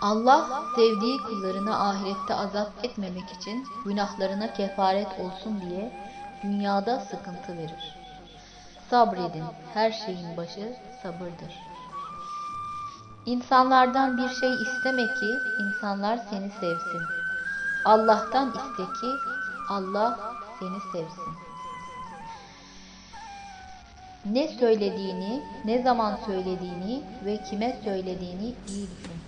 Allah sevdiği kullarını ahirette azap etmemek için günahlarına kefaret olsun diye dünyada sıkıntı verir. Sabredin, her şeyin başı sabırdır. İnsanlardan bir şey isteme ki insanlar seni sevsin. Allah'tan iste ki Allah seni sevsin. Ne söylediğini, ne zaman söylediğini ve kime söylediğini iyi düşün.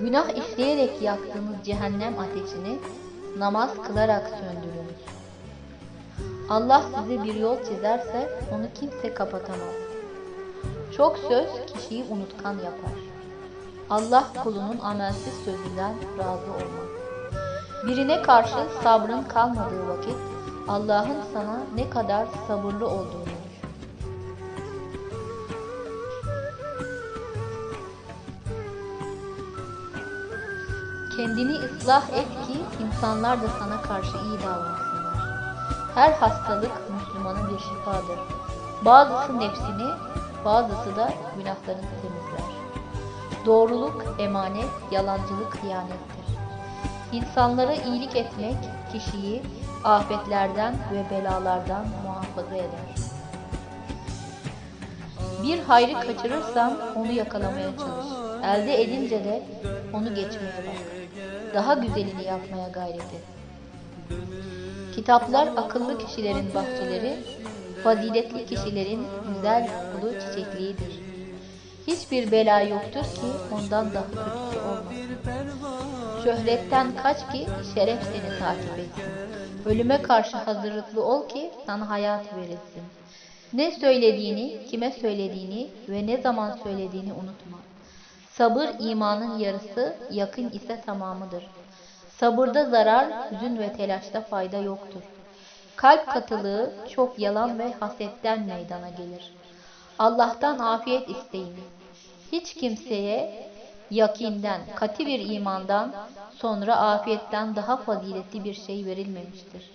Günah işleyerek yaktığınız cehennem ateşini namaz kılarak söndürünüz. Allah size bir yol çizerse onu kimse kapatamaz. Çok söz kişiyi unutkan yapar. Allah kulunun amelsiz sözünden razı olmaz. Birine karşı sabrın kalmadığı vakit Allah'ın sana ne kadar sabırlı olduğunu Kendini ıslah et ki insanlar da sana karşı iyi davransınlar. Her hastalık Müslümanın bir şifadır. Bazısı nefsini, bazısı da günahlarını temizler. Doğruluk emanet, yalancılık hıyanettir. İnsanlara iyilik etmek kişiyi afetlerden ve belalardan muhafaza eder. Bir hayrı kaçırırsan onu yakalamaya çalış. Elde edince de onu geçmeye bak. Daha güzelini yapmaya gayret et. Kitaplar akıllı kişilerin bahçeleri, faziletli kişilerin güzel kokulu çiçekliğidir. Hiçbir bela yoktur ki ondan daha kötüsü olmasın. Şöhretten kaç ki şeref seni takip etsin. Ölüme karşı hazırlıklı ol ki sana hayat verilsin. Ne söylediğini, kime söylediğini ve ne zaman söylediğini unutma. Sabır imanın yarısı, yakın ise tamamıdır. Sabırda zarar, hüzün ve telaşta fayda yoktur. Kalp katılığı çok yalan ve hasetten meydana gelir. Allah'tan afiyet isteyin. Hiç kimseye yakinden, kati bir imandan sonra afiyetten daha faziletli bir şey verilmemiştir.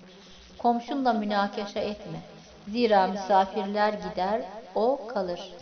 Komşunla münakaşa etme. Zira misafirler gider, o kalır.